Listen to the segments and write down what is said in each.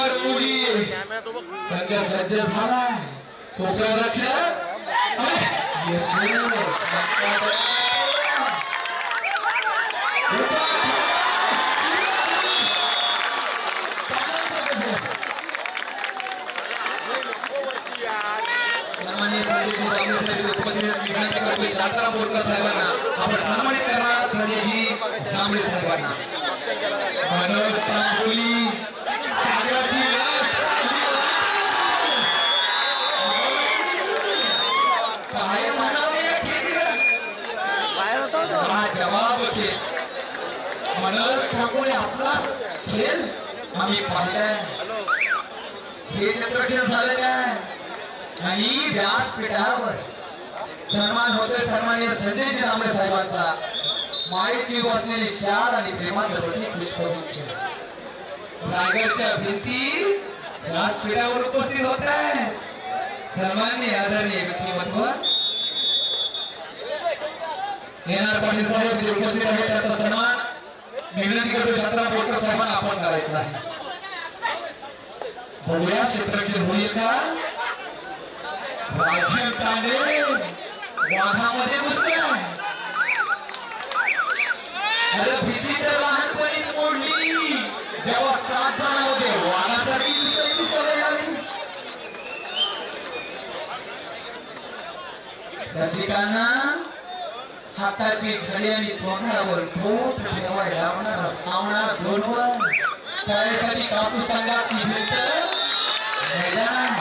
अमर उडी. सज्ज सज्ज झालाय. कोपरारक्षक सन्माननीय संजयजी बोरकर साहेबांना. आपण सन्मानित करणार संजयजी दामले साहेबांना. मनोज तांबोली सागराची लाट काय म्हणावे या खेळीला? हा जवाब खेळ मनोज ठाकूर आपला खेळ आम्ही पाहिलाय हे क्षेत्रक्षण झालं काय? आणि व्यासपीठावर. सन्मान होतोय सन्माननीय संजयजी दामले साहेबांचा. मायेची बसलेली शाल आणि प्रेमाचं प्रतीक पुष्पगुच्छ रायगडच्या भिंती व्यासपीठावर उपस्थित होत. आहे सन्माननीय आदरणीय व्यक्तिमत्व. येणार पाटील साहेब उपस्थित आहेत त्याचा सन्मान. विनंती करतो शांतराम बोरकर साहेबांना आपण करायचं आहे बघूया क्षेत्रक्षण होईल का राजीव तांडे वाघामध्ये घुसतोय. अरे भीती तर लहानपणीच मोडली. जेव्हा सात जणांमध्ये होते वाघासारखी दिसायची सवय लागली रसिकांना हाताची घडी आणि तोंडावर ठोक ठेवायला लावणारा सावणार दोनवर चढाईसाठी कापूस संघाची भिंत मैदान.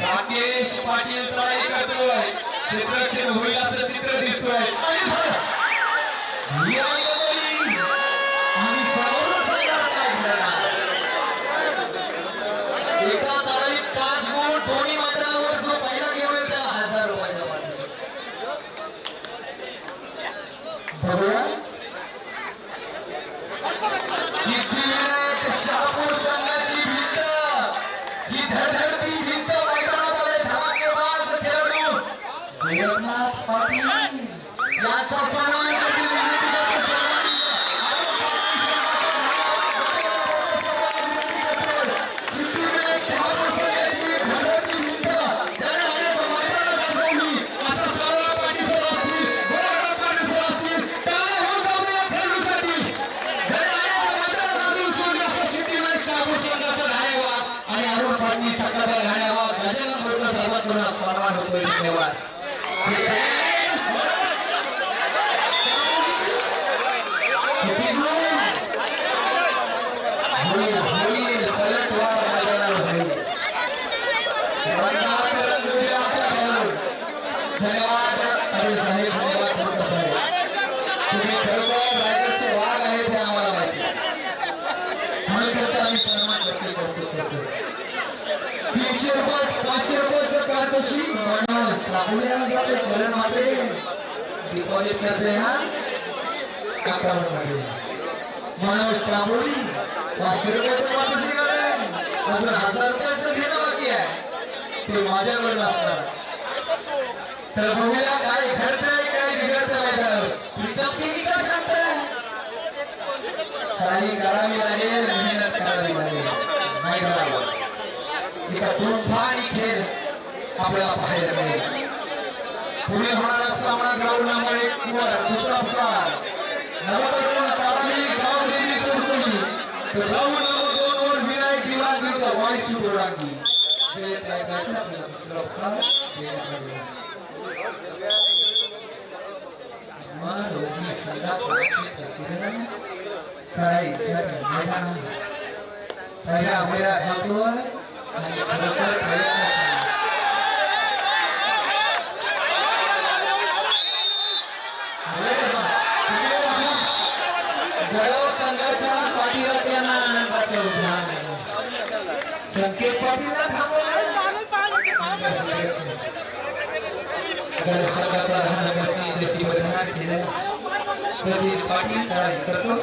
राकेश पाटील चढाई करतोय क्षेत्रक्षण होईल असं चित्र दिसतोय. आणि झालं. रुपयाचं कार्डशी मनोज ताबुल्याला जाते करण माते डिपॉझिट करते हा. अकाउंटमध्ये मनोज तांबोली पाचशे रुपयाचं कार्डशी करेन अजून हजार रुपयाचं घेणं बाकी आहे. ते माझ्याकडे असणार. तर बघूया काय घडतंय काय बिघडतंय मैदानावर प्रीतम किती का सांगताय चढाई करावी लागेल मेहनत करावी लागेल मैदानावर एका तुफानी खेळ आपल्याला पाहायला मिळेल. पुढे होणारा सामना ग्राउंड नंबर एक वर दुसरा प्रकार. नवतरुण तारामी गाव देवी सोडली तर ग्राउंड नंबर दोन वर विनायक दिवाण विरुद्ध वायसू गोडांगी जय त्यागाचा आपल्याला दुसरा जय संघात चढाई सर सगळ्या वेळा घालतोय आणि खरोखर प्रयत्न तर सर्वांचा धन्यवाद देशी बलिदान सचिन पाटील चढाई करतो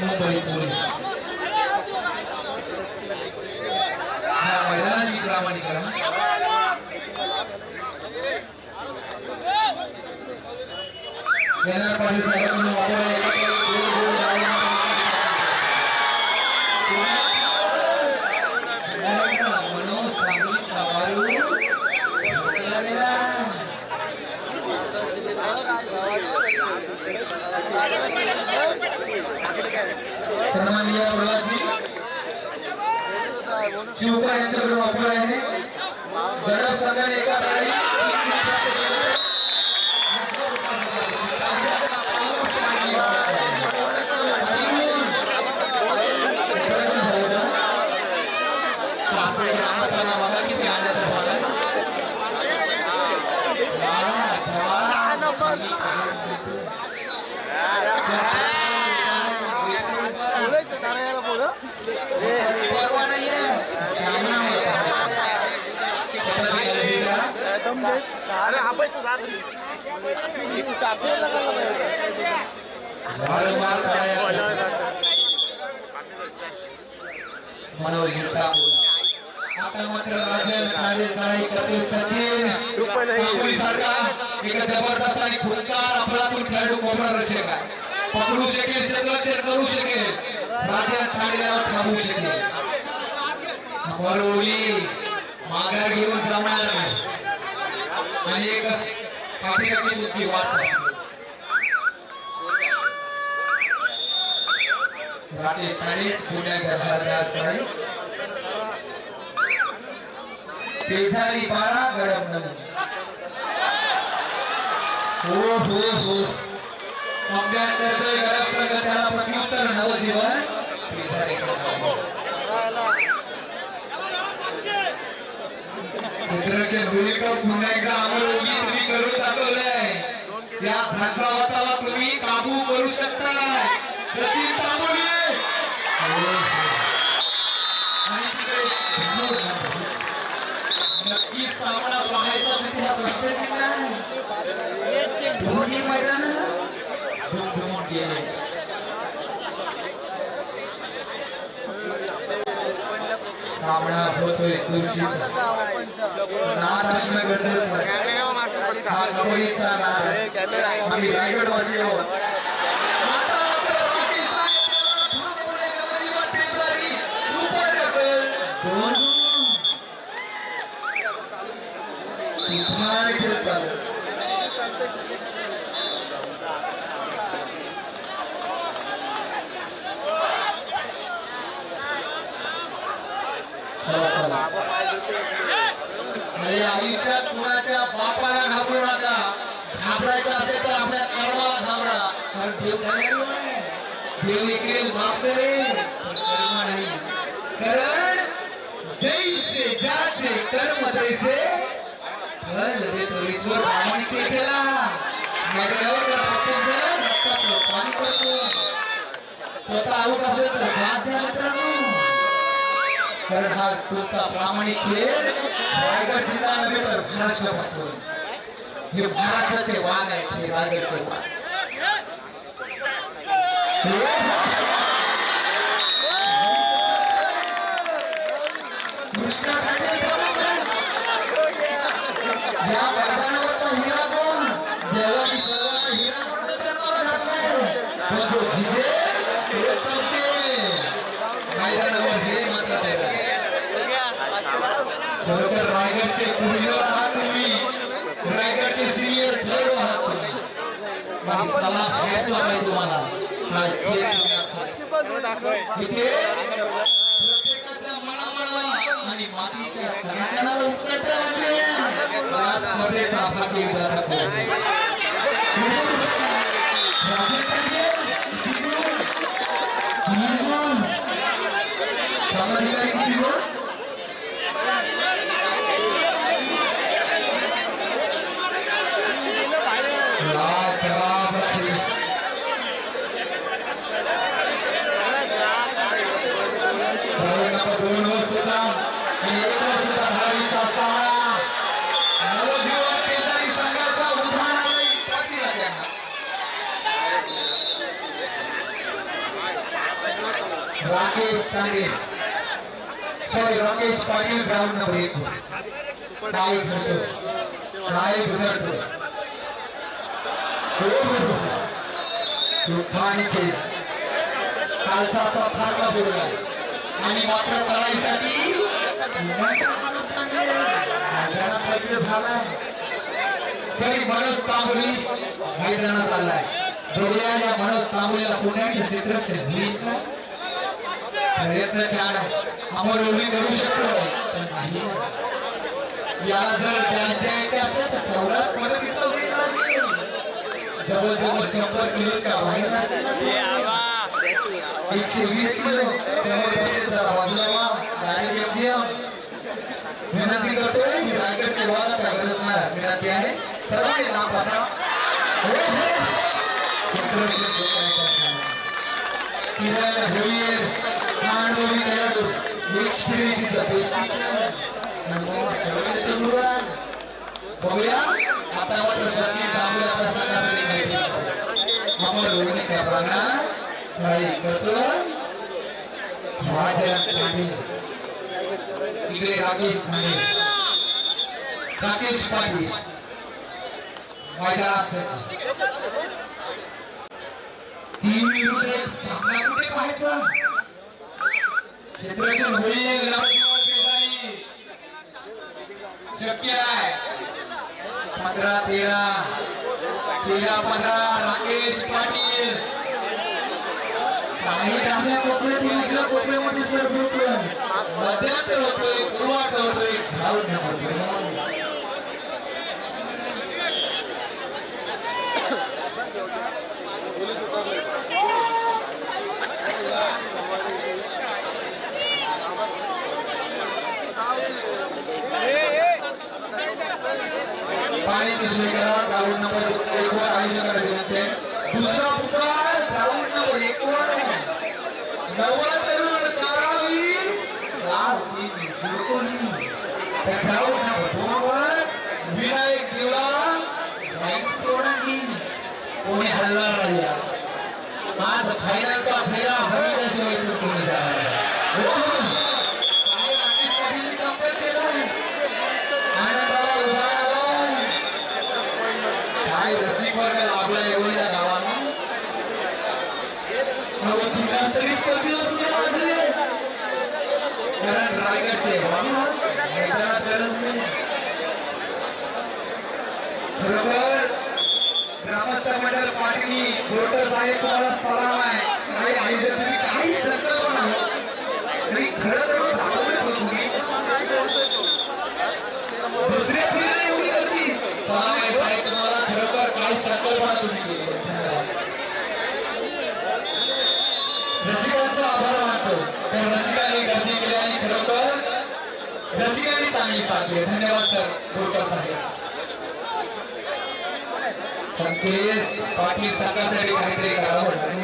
मुंबई पोलीस हा मैदानाची प्रामाणिकरण पाटील साहेबांना वापरला सन्माननीय प्रल्हादजी शिवकर यांच्याकडून वापर आहे गणप संघाने एका ताळी बघा किती आनंद झाला परवा नाहीये सामना अरे हा बाई तू आता मात्र राजन काळे चढाई करते सचिन. काकुली सारखा एक जबरदस्त आणि खुदकार आपलातून खेळाडू कोपरा रक्षक आहे पकडू शकेल क्षेत्ररक्षण करू शकेल. राजन काळेला थांबवू शकेल. वरवली माघार घेऊन जमणार नाही. आणि एक पाठीमागे तुमची वाट पाहते. राकेश काळे पुण्याच्या भारतात चढाई पेझारी बारा गरम हो हो हो. अभ्यास करतोय संघ त्याला प्रत्युत्तर नवजीवन. पेझारी क्षेत्ररक्षण भूमिका पुन्हा एकदा अमरोगी तुम्ही करून दाखवलंय. या धाचावाताला तुम्ही काबू करू शकता सचिन तांबोली नक्की सामना पाहायचा तिथे हा प्रश्नचिन्ह आहे. धोनी मैदान धुमधुमून गेले सामना होतोय चुरशीचा नाद असणं गरजेचं. हा कबड्डीचा नाद. आम्ही रायगडवासी आहोत आता मात्र पाकिस्तान थांबवलंय कबड्डीवर पेचारी. Super double. दोन तुफान खेळ चालू चला चला अरे आयुष्यात कुणाच्या बापाला घाबरू नका. घाबरायचं असेल तर आपल्या कर्माला घाबरा. कारण देव दयाळू आहे. देव माफ करेल. कर्म नाही. कारण जैसे ज्याचे कर्म तैसे फळ हो ईश्वर. प्रामाणिक केला. जर प्रत्येक जण पाणी पडतो. स्वतः आऊट असेल तर बाद द्या मित्रांनो. कारण हा तुमचा प्रामाणिक खेळ रायगड जिल्हा नव्हे तर महाराष्ट्र पाहतो हे महाराष्ट्राचे वाघ आहेत हे रायगडचे वाघ कृष्णा खांडे या मैदानावरचा हिरा कोण देवानी सर्वांना हिरा म्हणून जन्माला घातलाय पण जो जिंकेल तो चमकेल मैदानावर हे मात्र देवा खरोखर रायगडचे कुहिलोर आहात तुम्ही रायगडचे सिनियर खेळाडू आहात तुम्ही मला घ्यायचं आहे. तुम्हाला प्रत्येकाच्या मनामनाला आणि मातीच्या स्पर्धेचा भाग दाखव. राजन पांडे, किती गुण? तीन गुण. सर्वाधिकारी किती गुण? लाजवाब खेळ. दोन नंबर दोन वर सुद्धा Rakesh Tambe. Sorry Rakesh Patil ground number एक काय घडतो काय बिघडतो हो, हो, हो. आणि मात्र करायसाठी सरी मनोज तांबोली मैदानात आलाय. जोड्या या मनोज तांबोलीला पुण्याचे क्षेत्र प्रयत्न छान अमोल उभी करू शकतो पण नाही याला जर द्यायचे असेल तर तेवढाच मदतीचा जवळजवळ शंभर किलोच्या बाहेर एकशे वीस किलो समोर जरा बाजूला गाडी घ्यायची विनंती करतोय मी रायगडचे वाहन गरज नाही विनंती आहे सर्वांनी लांब बसा हो, एक्सपिरियन्स इज द बेस्ट बघूया आता मात्र सचिन तांबे आपल्या संघासाठी माहिती अमर रोहिणीच्या प्राणात खेळी करतो माझ्या पाटील इकडे राकेश खाणे राकेश पाटील मैदानात सज्ज. तीन विरुद्ध एक सामना कुठे पाहायचा क्षेत्ररक्षण होईल शक्य आहे. पंधरा तेरा तेरा पंधरा राकेश पाटील. काही डाव्या कोपऱ्यातून उजव्या कोपऱ्यामध्ये सरस होतोय मध्यात होतोय कुवाट होतोय घालून होतोय पाण्याची सोय ग्राउंड नंबर एक वर आयोजकाला विनंती आहे. दुसरा पुकार ग्राउंड नंबर एक वर नवा तरुण कारावी. गाव ती सुरकोली त्या ग्राउंड नंबर दोन वर विनायक देवळा. राईस कोणाही कोणी हल्ला नाही आज. आज फायनलचा फेरा हवी तो कोणी जाणार नाही. हो. काय राकेश पाटीलनी कंपेअर केलं आनंदाला उभा आलाय. काय रसिक वर्ग लाभला एवढं या गावाला अहो, जिल्हास्तरीय स्पर्धेला सुद्धा वाजले कारण रायगडचे मैदानात गरज नाही. खरोखर ग्रामस्थ मंडळ छोटस आहे तुम्हाला सलाम आहे. काही आयोजन तुम्ही काही संकल्पना तरी खरं तर दाखवलं होतं तुम्ही दुसऱ्या पिढीला एवढी गर्दी. सलाम आहे साहेब तुम्हाला खरं तर काय संकल्पना तुम्ही. केली रसिकांचा आभार मानतो. तर रसिकांनी गर्दी केली आणि खरं तर रसिकांनी चांगली साथ दिली. धन्यवाद सर. गोरकर साहेब. संकेत. बाकी संघासाठी काहीतरी करावं लागेल.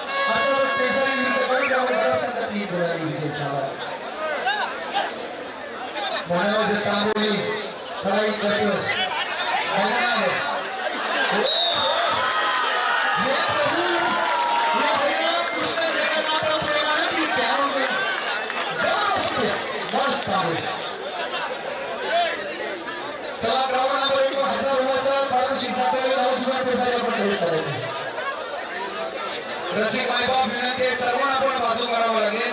गरज ती गुलाली विजय झाला म्हणूनच हे तांबोळी चढाई करतो मैदानावर. हे प्रभू, हे हरिनाम कृष्ण जगन्नाथ प्रेमाने त्यामुळे जबरदस्त मस्त आहे चला ग्राउंड नंबर एक हजार रुपयाचा पारितोषिकाचं नवजीवन पेसारी आपण खरेदी करायचं रसिक मायबाप विनंती आहे, सर्वांना आपण बाजू करावं लागेल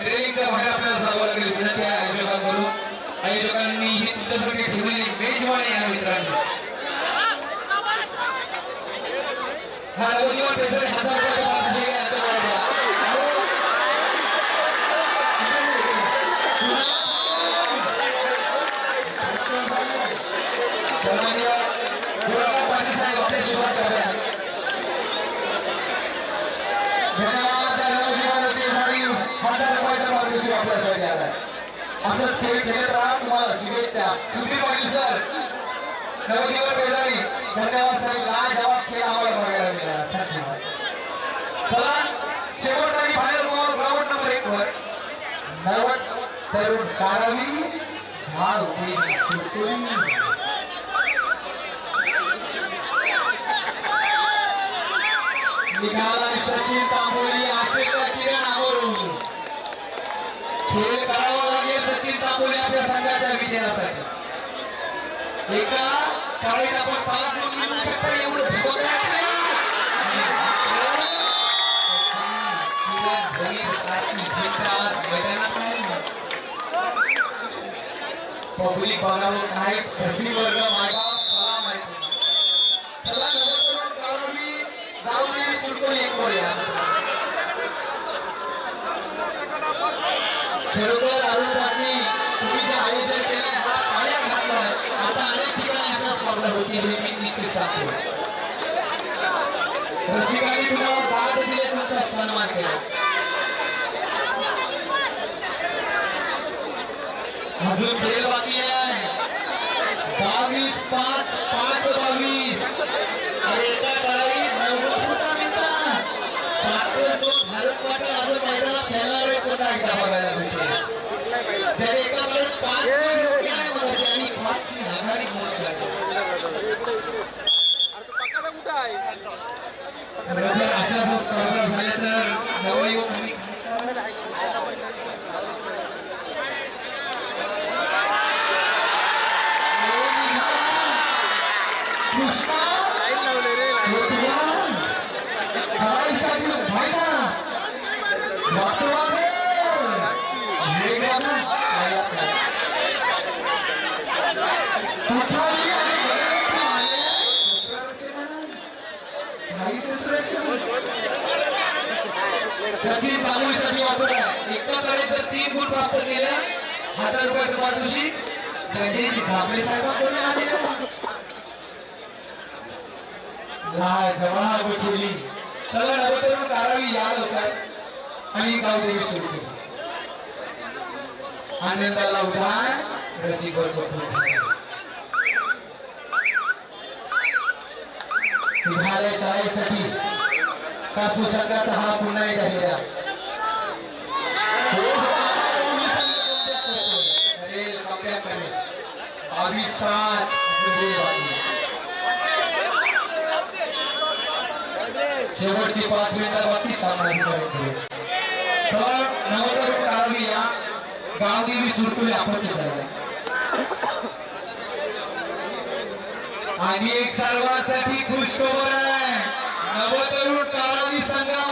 रेलिंगच्या बाहेर आपल्याला जावं लागेल विनंती आहे आयोजकांकडून आयोजकांनी ही तुमच्यासाठी ठेवलेली मेजवानी आहे मित्रांनो हा नवजीवन पेसारी हजार रुपयाचा पारितोषिक आहे, सन्माननीय गोरखनाथ पाटील साहेब आपल्या सुरुवात धन्यवाद नवजीवन हजार रुपयाचा असंच खेळ खेळत राहा शुभेच्छा. सुधीर पाटील सर. नवजीवन धन्यवाद साहेब लाल जवाब खेळ आम्हाला बघायला मिळाला. धन्यवाद. चला शेवटचा आणि फायनल बॉल ग्राउंड नंबर एक वर. नवट तरुण कारावी. निघाला सचिन तांबोळी आशेचा किरण आवरून खेळ करावा लागेल सचिन तांबोळी आपल्या देण्यासाठी एका शाळेत आपण सात जण मिळू शकता एवढं नाही. पब्लिक काय कशी वर्ग माझा सलाम आहे चला नंतर जाऊन ये एक वर 欲しがります हजार रुपयाचं पारितोषिक संजयजी चला नवतरुण कारावी या लवकर. आणि गावदेवी सुरू केली आनंदाला उदान रसिक निघाल्या चालायसाठी कासू संघाचा हा पुन्हा एकदा हो, हो, आता दोन्ही संघ comeback करतोय. करेल, comeback करेल. बावीस सात शेवटची पाच मिनिटा बाकी सामना चला या. गावदेवी सुरकुले आपण आणि एक सर्वांसाठी खुशखबर आहे. नवतरुण काळावी संघा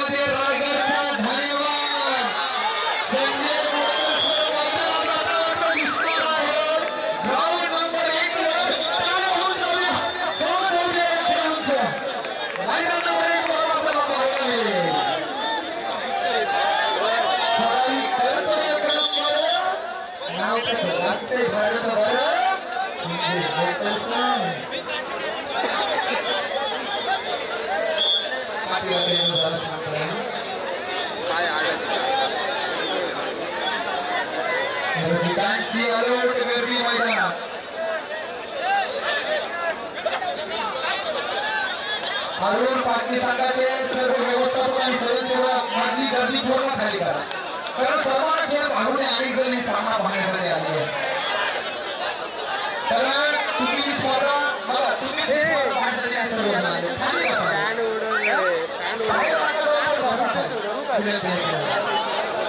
खाली करा. कारण सर्वांना खेळ भागवणे अनेक जण सामना पाहण्यासाठी आले आहे. कारण तुम्ही ही स्पर्धा बघा तुम्हीच ही. स्पर्धा पाहण्यासाठी. खाली बसा. बाहेर बसा.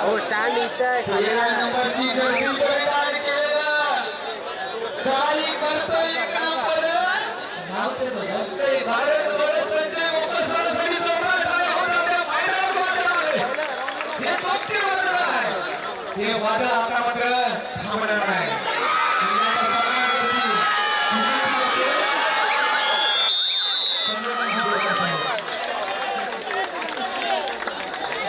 हो स्टँड इथं नंबरची जर्सी परिधान केलेलं चढाई करतो एक नंबर नाव त्याचं जास्त आहे. भारत वर संजय मोकळ सरासरी जोरात आले. हो ना, त्या मैदानात वादळ आले. हे चौथे वादळ आहे. हे वादळ आता मात्र थांबणार नाही तुम्ही आता सन्मान करतील. तुम्ही संजय मोकळ साहेब.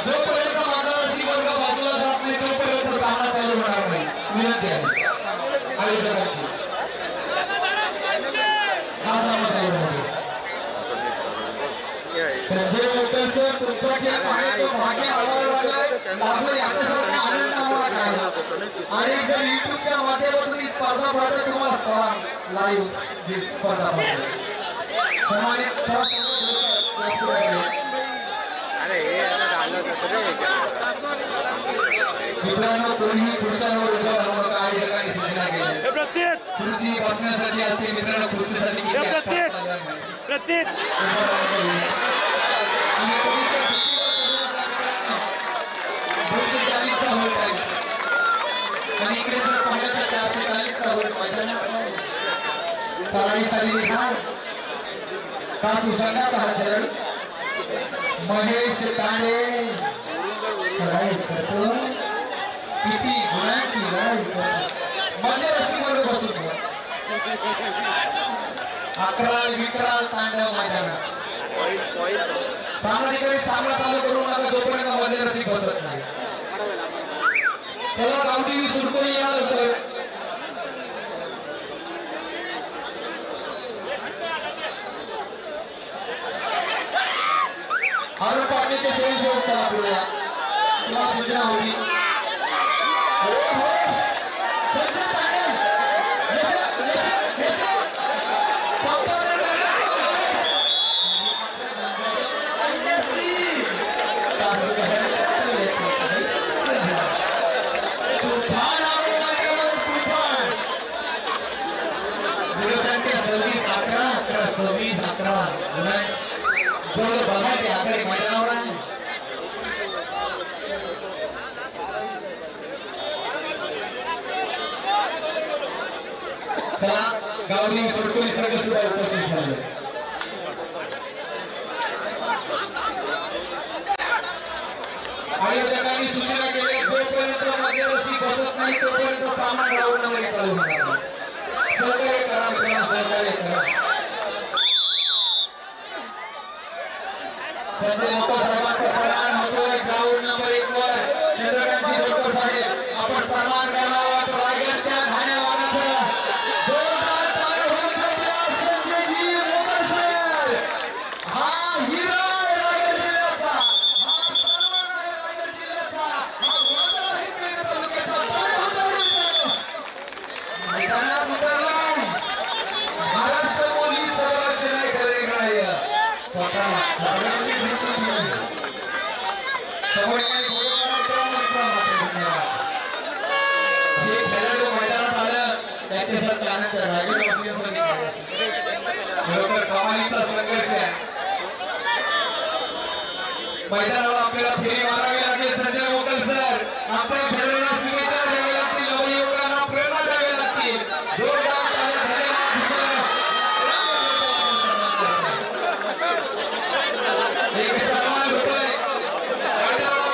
जोपर्यंत मार्गदर्शी वर्ग बाजूला जात नाही तोपर्यंत सामना चालू होणार नाही विनंती आहे. आयोजकांची संजय मोठे सर तुमचा खेळ पाहण्याचं भाग्य आम्हाला याच्यासारखा आनंद आम्हाला काय आणि जर युट्यूबच्या माध्यमातून ही स्पर्धा लाईव्ह जी स्पर्धा अरे हे मित्रांनो कोणीही खुर्च्यांवर उभं राहू नका आयोजकांनी सूचना केली. प्रत्येक खुर्ची बसण्यासाठी असते मित्रांनो खुर्चीसाठी. दोनशे चाळीसचा आहे. आणि इकडे जर पाहिलं तर चारशे चाळीसचा हा खेळ महेश चढाई करतो. किती गुणांची लढाई करतो मध्य म्हणजे बसून अकराल विकराल तांडव मैदानात. सामनाधिकारी सामना चालू करून नका जोपर्यंत मध्ये रसिक बसत नाही. त्याला गावठी सुरकुणी या नंतर अरुण पाटणेचे स्वयंसेवक चला पुढे सूचना होती. मैदानावर आपल्याला फेरी मारावी लागेल संजय मोकल सर. आमच्या खेळाडूंना शुभेच्छा द्याव्या लागतील नवयुवकांना प्रेरणा द्यावी लागतील. जोरदार टाळ्या झालेल्या एक सन्मान होतोय. मैदानाला